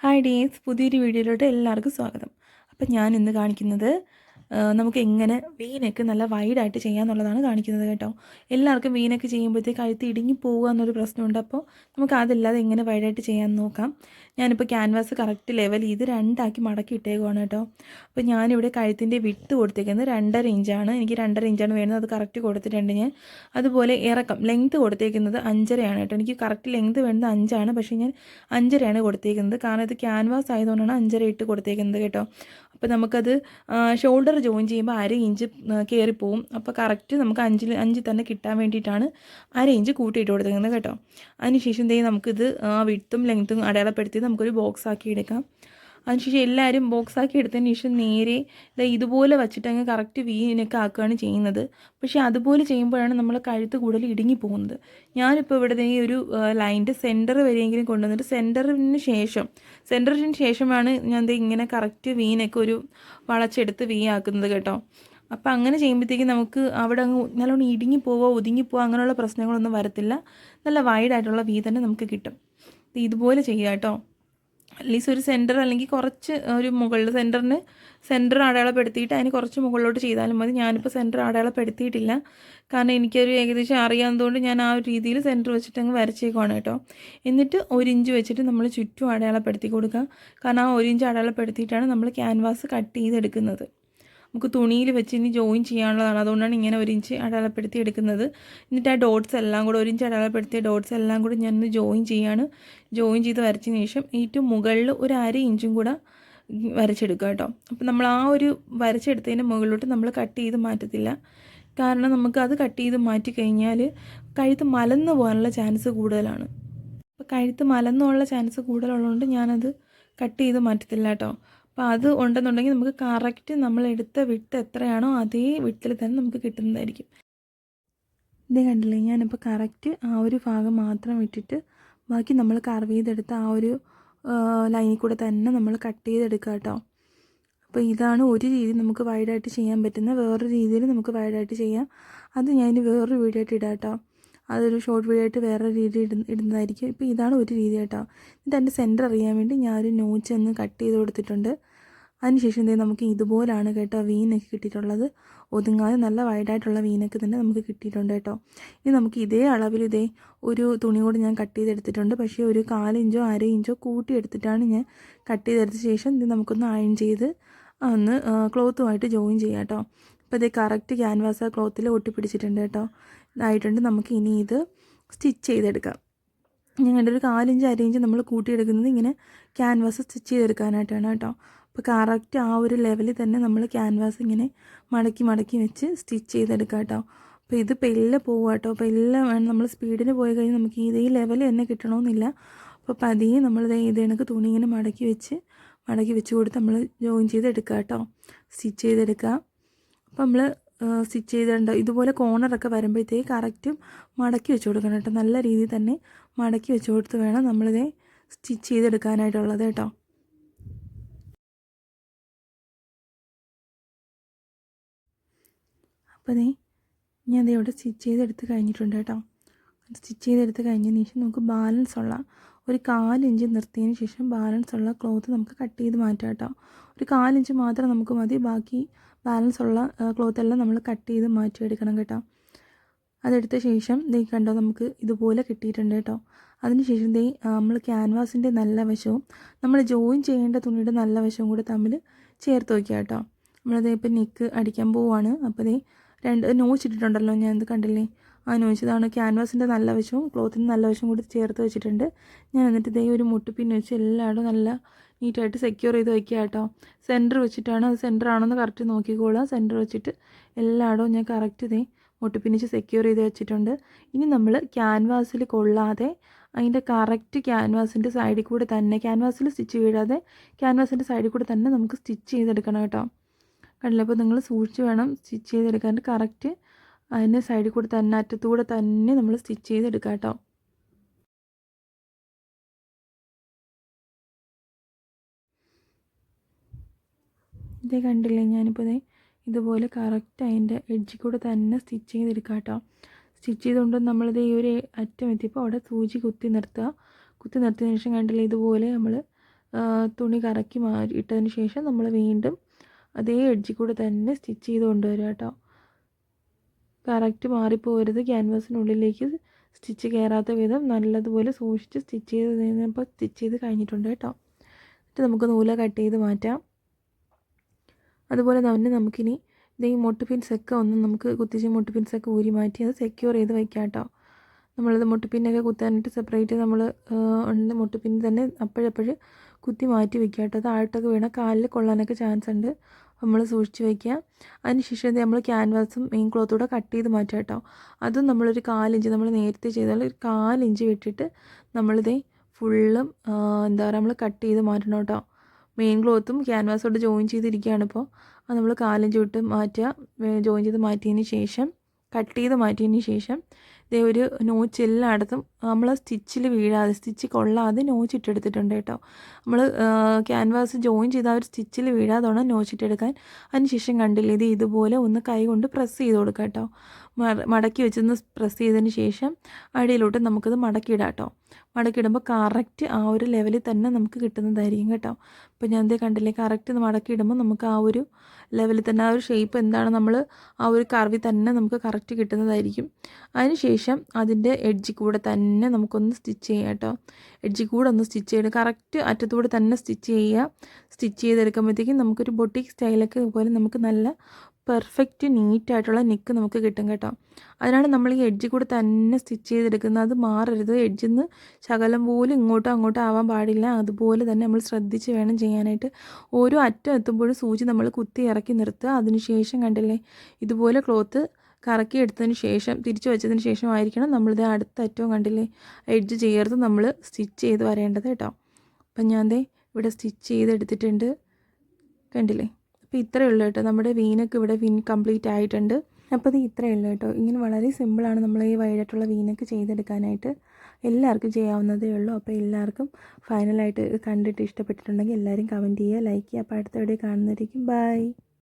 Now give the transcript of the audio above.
Hi days പുതിയൊരു വീഡിയോയിലോട്ട് എല്ലാവർക്കും സ്വാഗതം. അപ്പം ഞാൻ ഇന്ന് കാണിക്കുന്നത് നമുക്ക് എങ്ങനെ വീനക്ക് നല്ല വൈഡായിട്ട് ചെയ്യാമെന്നുള്ളതാണ് കാണിക്കുന്നത് കേട്ടോ. എല്ലാവർക്കും വീനക്ക് ചെയ്യുമ്പോഴത്തേക്ക് കഴുത്ത് ഇടുങ്ങി പോകുക എന്നൊരു പ്രശ്നമുണ്ട്. അപ്പോൾ നമുക്ക് അതല്ലാതെ എങ്ങനെ വൈഡായിട്ട് ചെയ്യാമെന്ന് നോക്കാം. ഞാനിപ്പോൾ ക്യാൻവാസ് കറക്റ്റ് ലെവൽ ചെയ്ത് രണ്ടാക്കി മടക്കി ഇട്ടേക്കുവാണ് കേട്ടോ. അപ്പോൾ ഞാനിവിടെ കഴുത്തിന്റെ വിട്ട് കൊടുത്തേക്കുന്നത് രണ്ടര ഇഞ്ചാണ് എനിക്ക് രണ്ടര ഇഞ്ചാണ് വേണ്ടത്. അത് കറക്റ്റ് കൊടുത്തിട്ടുണ്ട് ഞാൻ. അതുപോലെ ഇറക്കം ലെങ്ത് കൊടുത്തേക്കുന്നത് അഞ്ചരയാണ് കേട്ടോ. എനിക്ക് കറക്റ്റ് ലെങ്ത് വേണ്ടത് അഞ്ചാണ്. പക്ഷേ ഞാൻ അഞ്ചരയാണ് കൊടുത്തേക്കുന്നത്. കാരണം ഇത് ക്യാൻവാസ് ആയതുകൊണ്ടാണ് അഞ്ചര ഇട്ട് കൊടുത്തേക്കുന്നത് കേട്ടോ. അപ്പോൾ നമുക്കത് ഷോൾഡർ ജോയിൻ ചെയ്യുമ്പോൾ അര ഇഞ്ച് കയറിപ്പോവും അപ്പോൾ കറക്റ്റ് നമുക്ക് അഞ്ചിൽ അഞ്ചിൽ തന്നെ കിട്ടാൻ വേണ്ടിയിട്ടാണ് അര ഇഞ്ച് കൂട്ടിയിട്ട് കൊടുത്തിരിക്കുന്നത് കേട്ടോ. അതിനുശേഷം ദേ നമുക്കിത് വിട്ടും ലെങ്ത്തും അടയാളപ്പെടുത്തി നമുക്കൊരു ബോക്സ് ആക്കി എടുക്കാം. അതിനുശേഷം എല്ലാവരും ബോക്സ് ആക്കി എടുത്തതിന് ശേഷം നേരെ ഇതുപോലെ വച്ചിട്ട് അങ്ങ് കറക്റ്റ് വീനൊക്കെ ആക്കുകയാണ് ചെയ്യുന്നത്. പക്ഷേ അതുപോലെ ചെയ്യുമ്പോഴാണ് നമ്മൾ കഴുത്ത് കൂടുതൽ ഇടുങ്ങി പോകുന്നത്. ഞാനിപ്പോൾ ഇവിടെ ഈ ഒരു ലൈന്റെ സെന്റർ വരെയെങ്കിലും കൊണ്ടുവന്നിട്ട് സെന്ററിന് ശേഷം സെന്ററിന് ശേഷമാണ് ഞാൻ ഇങ്ങനെ കറക്റ്റ് വീനൊക്കെ ഒരു വളച്ചെടുത്ത് വീ ആക്കുന്നത് കേട്ടോ. അപ്പം അങ്ങനെ ചെയ്യുമ്പോഴത്തേക്കും നമുക്ക് അവിടെ അങ്ങ് നല്ലോണം ഇടുങ്ങി പോവോ ഒതുങ്ങി പോവോ അങ്ങനെയുള്ള പ്രശ്നങ്ങളൊന്നും വരത്തില്ല. നല്ല വൈഡായിട്ടുള്ള വീ തന്നെ നമുക്ക് കിട്ടും. ഇതുപോലെ ചെയ്യുക കേട്ടോ. അറ്റ്ലീസ്റ്റ് ഒരു സെന്റർ അല്ലെങ്കിൽ കുറച്ച് ഒരു മുകളിൽ സെന്ററിന് സെന്റർ അടയാളപ്പെടുത്തിയിട്ട് അതിന് കുറച്ച് മുകളിലോട്ട് ചെയ്താലും മതി. ഞാനിപ്പോൾ സെന്റർ അടയാളപ്പെടുത്തിയിട്ടില്ല. കാരണം എനിക്കൊരു ഏകദേശം അറിയാവുന്നതുകൊണ്ട് ഞാൻ ആ ഒരു രീതിയിൽ സെന്റർ വെച്ചിട്ട് അങ്ങ് വരച്ചേക്കുവാണ് കേട്ടോ. എന്നിട്ട് ഒരു ഇഞ്ച് വെച്ചിട്ട് നമ്മൾ ചുറ്റും അടയാളപ്പെടുത്തി കൊടുക്കുക. കാരണം ആ ഒരു ഇഞ്ച് അടയാളപ്പെടുത്തിയിട്ടാണ് നമ്മൾ ക്യാൻവാസ് കട്ട് ചെയ്തെടുക്കുന്നത്. നമുക്ക് തുണിയിൽ വെച്ച് ഇനി ജോയിൻ ചെയ്യാനുള്ളതാണ്. അതുകൊണ്ടാണ് ഇങ്ങനെ ഒരു ഇഞ്ച് അടയാളപ്പെടുത്തി എടുക്കുന്നത്. എന്നിട്ട് ആ ഡോട്ട്സ് എല്ലാം കൂടെ ഒരു ഇഞ്ച് അടയാളപ്പെടുത്തിയ ഡോട്ട്സ് എല്ലാം കൂടെ ഞാനൊന്ന് ജോയിൻ ചെയ്യാണ്. ജോയിൻ ചെയ്ത് വരച്ചതിന് ശേഷം ഏറ്റവും മുകളിൽ ഒരു അര ഇഞ്ചും കൂടെ വരച്ചെടുക്കുക കേട്ടോ. അപ്പം നമ്മൾ ആ ഒരു വരച്ചെടുത്തതിന്റെ മുകളിലോട്ട് നമ്മൾ കട്ട് ചെയ്ത് മാറ്റത്തില്ല. കാരണം നമുക്ക് അത് കട്ട് ചെയ്ത് മാറ്റി കഴിഞ്ഞാൽ കഴുത്ത് മലന്ന് പോകാനുള്ള ചാൻസ് കൂടുതലാണ്. അപ്പോൾ കഴുത്ത് മലന്നുള്ള ചാൻസ് കൂടുതലുള്ളതുകൊണ്ട് ഞാനത് കട്ട് ചെയ്ത് മാറ്റത്തില്ല കേട്ടോ. അപ്പോൾ അത് ഉണ്ടെന്നുണ്ടെങ്കിൽ നമുക്ക് കറക്റ്റ് നമ്മൾ എടുത്ത വിട്ട് എത്രയാണോ അതേ വിട്ടിൽ തന്നെ നമുക്ക് കിട്ടുന്നതായിരിക്കും. ഇത് കണ്ടില്ലേ? ഞാനിപ്പോൾ കറക്റ്റ് ആ ഒരു ഭാഗം മാത്രം വിട്ടിട്ട് ബാക്കി നമ്മൾ കർവ് ചെയ്തെടുത്ത ആ ഒരു ലൈനിൽ കൂടെ തന്നെ നമ്മൾ കട്ട് ചെയ്തെടുക്കുക കേട്ടോ അപ്പോൾ ഇതാണ് ഒരു രീതി നമുക്ക് വൈഡായിട്ട് ചെയ്യാൻ പറ്റുന്ന വേറൊരു രീതിയിൽ നമുക്ക് വൈഡായിട്ട് ചെയ്യാം. അത് ഞാൻ വേറൊരു വീഡിയോ ആയിട്ട് ഇടാം കേട്ടോ അതൊരു ഷോർട്ട് വീഡിയോ ആയിട്ട് വേറെ രീതി ഇടുന്ന ഇടുന്നതായിരിക്കും. ഇപ്പോൾ ഇതാണ് ഒരു രീതി കേട്ടോ. എന്നിട്ട് അതിന്റെ സെന്റർ അറിയാൻ വേണ്ടി ഞാനൊരു നോച്ച് ഒന്ന് കട്ട് ചെയ്ത് കൊടുത്തിട്ടുണ്ട്. അതിനുശേഷം എന്തെങ്കിലും നമുക്ക് ഇതുപോലാണ് കേട്ടോ വീനൊക്കെ കിട്ടിയിട്ടുള്ളത്. ഒതുങ്ങാതെ നല്ല വൈഡായിട്ടുള്ള വീനൊക്കെ തന്നെ നമുക്ക് കിട്ടിയിട്ടുണ്ട് കേട്ടോ. ഇനി നമുക്ക് ഇതേ അളവിൽ ഇതേ ഒരു തുണി കൂടെ ഞാൻ കട്ട് ചെയ്തെടുത്തിട്ടുണ്ട്. പക്ഷേ ഒരു കാലിഞ്ചോ അര ഇഞ്ചോ കൂട്ടി എടുത്തിട്ടാണ് ഞാൻ കട്ട് ചെയ്തെടുത്ത ശേഷം ഇത് നമുക്കൊന്ന് അയൺ ചെയ്ത് ഒന്ന് ക്ലോത്തുമായിട്ട് ജോയിൻ ചെയ്യാം കേട്ടോ. അപ്പോൾ ഇതേ കറക്റ്റ് ക്യാൻവാസ് ക്ലോത്തിൽ ഒട്ടിപ്പിടിച്ചിട്ടുണ്ട് കേട്ടോ. ഇതായിട്ടുണ്ട്. നമുക്ക് ഇനി ഇത് സ്റ്റിച്ച് ചെയ്തെടുക്കാം. ഞങ്ങളുടെ ഒരു കാലിഞ്ച് അരയിഞ്ച് നമ്മൾ കൂട്ടിയെടുക്കുന്നത് ഇങ്ങനെ ക്യാൻവാസ് സ്റ്റിച്ച് ചെയ്തെടുക്കാനായിട്ടാണ് കേട്ടോ. അപ്പോൾ കറക്റ്റ് ആ ഒരു ലെവലിൽ തന്നെ നമ്മൾ ക്യാൻവാസ് ഇങ്ങനെ മടക്കി മടക്കി വെച്ച് സ്റ്റിച്ച് ചെയ്തെടുക്കാം കേട്ടോ. അപ്പോൾ ഇത് പെല്ലെ പോവുക കേട്ടോ. അപ്പോൾ എല്ലാം വേണം. നമ്മൾ സ്പീഡിന് പോയി കഴിഞ്ഞാൽ നമുക്ക് ഇതേ ലെവൽ തന്നെ കിട്ടണമെന്നില്ല. അപ്പോൾ പതിയെ നമ്മൾ ദേ ഇത് കണക്ക് തുണി ഇങ്ങനെ മടക്കി വെച്ച് മടക്കി വെച്ച് കൊടുത്ത് നമ്മൾ ജോയിൻ ചെയ്തെടുക്കുക കേട്ടോ. സ്റ്റിച്ച് ചെയ്തെടുക്കുക അപ്പോൾ നമ്മൾ സ്റ്റിച്ച് ചെയ്തിട്ടുണ്ട്. ഇതുപോലെ കോർണറൊക്കെ വരുമ്പോഴത്തേക്ക് കറക്റ്റും മടക്കി വെച്ച് കൊടുക്കണം കേട്ടോ. നല്ല രീതിയിൽ തന്നെ മടക്കി വെച്ച് കൊടുത്ത് വേണം നമ്മളിത് സ്റ്റിച്ച് ചെയ്തെടുക്കാനായിട്ടുള്ളത് കേട്ടോ. അപ്പോൾ ദേ ഞാൻ ദേ ഇവിടെ സ്റ്റിച്ച് ചെയ്തെടുത്ത് കഴിഞ്ഞിട്ടുണ്ട് കേട്ടോ. സ്റ്റിച്ച് ചെയ്തെടുത്ത് കഴിഞ്ഞതിന് ശേഷം നമുക്ക് ബാലൻസ് ഉള്ള ഒരു കാലിഞ്ച് നിർത്തിയതിന് ശേഷം ബാലൻസ് ഉള്ള ക്ലോത്ത് നമുക്ക് കട്ട് ചെയ്ത് മാറ്റാം കേട്ടോ. ഒരു കാലിഞ്ച് മാത്രം നമുക്ക് മതി. ബാക്കി ബാലൻസ് ഉള്ള ക്ലോത്ത് എല്ലാം നമ്മൾ കട്ട് ചെയ്ത് മാറ്റി എടുക്കണം കേട്ടോ. അതെടുത്ത ശേഷം ദേ കണ്ടോ നമുക്ക് ഇതുപോലെ കിട്ടിയിട്ടുണ്ട് കേട്ടോ. അതിനുശേഷം ദേ നമ്മൾ ക്യാൻവാസിന്റെ നല്ല വശവും നമ്മൾ ജോയിൻ ചെയ്യേണ്ട തുണിയുടെ നല്ല വശവും കൂടെ തമ്മിൽ ചേർത്ത് വയ്ക്കുക കേട്ടോ. നമ്മളതേ ഇപ്പം നെക്ക് അടിക്കാൻ പോവുകയാണ് അപ്പോൾ ദേ രണ്ട് നോച്ച് ഇട്ടിട്ടുണ്ടല്ലോ ഞാൻ ഇത് കണ്ടില്ലേ? ആ നോച്ച് ഇതാണ് ക്യാൻവാസിന്റെ നല്ല വശവും ക്ലോത്തിന്റെ നല്ല വശവും കൂടി ചേർത്ത് വെച്ചിട്ടുണ്ട്. ഞാൻ എന്നിട്ട് ഇതേ ഒരു മുട്ടുപിന്ന് വെച്ച് എല്ലായിടും നല്ല നീറ്റായിട്ട് സെക്യൂർ ചെയ്ത് വയ്ക്കുക കേട്ടോ. സെന്റർ വെച്ചിട്ടാണ് അത് സെന്റർ ആണെന്ന് കറക്റ്റ് നോക്കിക്കോളുക. സെന്റർ വെച്ചിട്ട് എല്ലായിടവും ഞാൻ കറക്റ്റ് ഇതേ മുട്ടിപ്പിനിച്ച് സെക്യൂർ ചെയ്ത് വെച്ചിട്ടുണ്ട്. ഇനി നമ്മൾ ക്യാൻവാസിൽ കൊള്ളാതെ അതിന്റെ കറക്റ്റ് ക്യാൻവാസിന്റെ സൈഡിൽ കൂടെ തന്നെ ക്യാൻവാസിൽ സ്റ്റിച്ച് വീഴാതെ ക്യാൻവാസിന്റെ സൈഡിൽ കൂടെ തന്നെ നമുക്ക് സ്റ്റിച്ച് ചെയ്തെടുക്കണം കേട്ടോ. കണ്ടില്ല? അപ്പോൾ നിങ്ങൾ സൂക്ഷിച്ച് വേണം സ്റ്റിച്ച് ചെയ്തെടുക്കാൻ കറക്റ്റ് അതിന്റെ സൈഡിൽ കൂടെ തന്നെ അറ്റത്തൂടെ തന്നെ നമ്മൾ സ്റ്റിച്ച് ചെയ്തെടുക്കാം കേട്ടോ. ഇതേ കണ്ടില്ലേ? ഞാനിപ്പോൾ ഇതേ ഇതുപോലെ കറക്റ്റ് അതിന്റെ എഡ്ജിൽ കൂടെ തന്നെ സ്റ്റിച്ച് ചെയ്തെടുക്കാം കേട്ടോ സ്റ്റിച്ച് ചെയ്തുകൊണ്ട് നമ്മളിത് ഈ ഒരു അറ്റം എത്തിയപ്പോൾ അവിടെ സൂചി കുത്തി നിർത്തുക കുത്തി നിർത്തിയതിന് ശേഷം കണ്ടില്ലേ? ഇതുപോലെ നമ്മൾ തുണി കറക്കി മാറി ഇട്ടതിന് ശേഷം നമ്മൾ വീണ്ടും അതേ എഡ്ജിൽ കൂടെ തന്നെ സ്റ്റിച്ച് ചെയ്ത് കൊണ്ടുവരിക കേട്ടോ കറക്റ്റ് മാറിപ്പോരുത്. ക്യാൻവാസിനുള്ളിലേക്ക് സ്റ്റിച്ച് കയറാത്ത വിധം നല്ലതുപോലെ സൂക്ഷിച്ച് സ്റ്റിച്ച് ചെയ്ത് ഇപ്പോൾ സ്റ്റിച്ച് ചെയ്ത് കഴിഞ്ഞിട്ടുണ്ട് കേട്ടോ. എന്നിട്ട് നമുക്ക് നൂല കട്ട് ചെയ്ത് മാറ്റാം. അതുപോലെ തന്നെ നമുക്കിനി ഇത് ഈ മുട്ട് ഒന്ന് നമുക്ക് കുത്തിച്ച് മുട്ട് പിൻസൊക്കെ ഊരി മാറ്റി അത് സെക്യൂർ ചെയ്ത് വയ്ക്കാം കേട്ടോ നമ്മളത് മുട്ടുപിന്നൊക്കെ കുത്താനായിട്ട് സെപ്പറേറ്റ് നമ്മൾ ഉണ്ട്. മുട്ടുപിൻ തന്നെ അപ്പോഴപ്പോഴും കുത്തി മാറ്റി വെക്കുക കേട്ടോ താഴത്തൊക്കെ വീണാൽ കാലിൽ കൊള്ളാനൊക്കെ ചാൻസ് ഉണ്ട്. നമ്മൾ സൂക്ഷിച്ച് വയ്ക്കുക അതിനുശേഷം നമ്മൾ ക്യാൻവാസും മെയിൻ ക്ലോത്തൂടെ കട്ട് ചെയ്ത് മാറ്റുക കേട്ടോ അതും നമ്മളൊരു കാലിഞ്ച് നമ്മൾ നേരത്തെ ചെയ്താൽ ഒരു കാലിഞ്ച് വിട്ടിട്ട് നമ്മളിതേ ഫുള്ളും എന്താ പറയുക നമ്മൾ കട്ട് ചെയ്ത് മാറ്റണം കേട്ടോ മെയിൻ ക്ലോത്തും ക്യാൻവാസോട് ജോയിൻ ചെയ്തിരിക്കുകയാണ് ഇപ്പോൾ അത് നമ്മൾ കാലം ചുട്ട് മാറ്റുക ജോയിൻ ചെയ്ത് മാറ്റിയതിന് ശേഷം കട്ട് ചെയ്ത് മാറ്റിയതിന് ശേഷം ഇതേ ഒരു നോച്ച് എല്ലായിടത്തും നമ്മൾ സ്റ്റിച്ചിൽ വീഴാതെ സ്റ്റിച്ച് കൊള്ളാതെ നോച്ച് ഇട്ടെടുത്തിട്ടുണ്ട് കേട്ടോ. നമ്മൾ ക്യാൻവാസ് ജോയിൻ ചെയ്ത ആ ഒരു സ്റ്റിച്ചിൽ വീഴാതെ നോച്ച് ഇട്ടെടുക്കാൻ അതിന് ശേഷം കണ്ടില്ലേ ഇത് ഇതുപോലെ ഒന്ന് കൈ കൊണ്ട് പ്രസ് ചെയ്ത് കൊടുക്കുക കേട്ടോ. മടക്കി വെച്ചൊന്ന് പ്രസ് ചെയ്തതിന് ശേഷം അടിയിലോട്ട് നമുക്കത് മടക്കിയിടാം കേട്ടോ. മടക്കിയിടുമ്പോൾ കറക്റ്റ് ആ ഒരു ലെവലിൽ തന്നെ നമുക്ക് കിട്ടുന്നതായിരിക്കും കേട്ടോ. അപ്പോൾ ഞാൻ എന്തേ കണ്ടില്ലേ കറക്റ്റ് മടക്കിയിടുമ്പോൾ നമുക്ക് ആ ഒരു ലെവലിൽ തന്നെ ആ ഒരു ഷേപ്പ് എന്താണ് നമ്മൾ ആ ഒരു കറവി തന്നെ നമുക്ക് കറക്റ്റ് കിട്ടുന്നതായിരിക്കും. അതിനുശേഷം അതിന്റെ എഡ്ജിൽ കൂടെ തന്നെ നമുക്കൊന്ന് സ്റ്റിച്ച് ചെയ്യാം കേട്ടോ. എഡ്ജിൽ കൂടെ ഒന്ന് സ്റ്റിച്ച് ചെയ്യണം കറക്റ്റ് അറ്റത്തൂടെ തന്നെ സ്റ്റിച്ച് ചെയ്യുക. സ്റ്റിച്ച് ചെയ്തെടുക്കുമ്പോഴത്തേക്കും നമുക്കൊരു ബൊട്ടിക് സ്റ്റൈലൊക്കെ പോലെ നമുക്ക് നല്ല പെർഫെക്റ്റ് നീറ്റായിട്ടുള്ള നെക്ക് നമുക്ക് കിട്ടും കേട്ടോ. അതിനാണ് നമ്മൾ ഈ എഡ്ജിൽ കൂടെ തന്നെ സ്റ്റിച്ച് ചെയ്തെടുക്കുന്നത്. അത് മാറരുത്. എഡ്ജിൽ നിന്ന് ശകലം പോലും ഇങ്ങോട്ടോ അങ്ങോട്ടോ ആവാൻ പാടില്ല. അതുപോലെ തന്നെ നമ്മൾ ശ്രദ്ധിച്ച് വേണം ചെയ്യാനായിട്ട്. ഓരോ അറ്റം എത്തുമ്പോഴും സൂചി നമ്മൾ കുത്തി ഇറക്കി നിർത്തുക. അതിനുശേഷം കണ്ടില്ലേ? ഇതുപോലെ ക്ലോത്ത് കറക്കി എടുത്തതിന് ശേഷം തിരിച്ചു വെച്ചതിന് ശേഷമായിരിക്കണം നമ്മളിത് അടുത്ത അറ്റവും കണ്ടില്ലേ? എഡ്ജ് ചേർത്ത് നമ്മൾ സ്റ്റിച്ച് ചെയ്ത് വരേണ്ടത് കേട്ടോ. അപ്പം ഞാൻ ദേ ഇവിടെ സ്റ്റിച്ച് ചെയ്തെടുത്തിട്ടുണ്ട്. കണ്ടില്ലേ? അപ്പോൾ ഇത്രയേ ഉള്ളൂ കേട്ടോ. നമ്മുടെ വീനൊക്കെ ഇവിടെ വിൻ കംപ്ലീറ്റ് ആയിട്ടുണ്ട്. അപ്പോൾ ഇത് ഇത്രയേ ഉള്ളൂ കേട്ടോ. ഇങ്ങനെ വളരെ സിമ്പിളാണ് നമ്മൾ ഈ വൈഡായിട്ടുള്ള വീനൊക്കെ ചെയ്തെടുക്കാനായിട്ട് എല്ലാവർക്കും ചെയ്യാവുന്നതേ ഉള്ളൂ. അപ്പോൾ എല്ലാവർക്കും ഫൈനലായിട്ട് കണ്ടിട്ട് ഇഷ്ടപ്പെട്ടിട്ടുണ്ടെങ്കിൽ എല്ലാവരും കമന്റ് ചെയ്യുക ലൈക്ക് ചെയ്യുക. അപ്പോൾ അടുത്ത വീഡിയോ കാണുന്നതായിരിക്കും ബൈ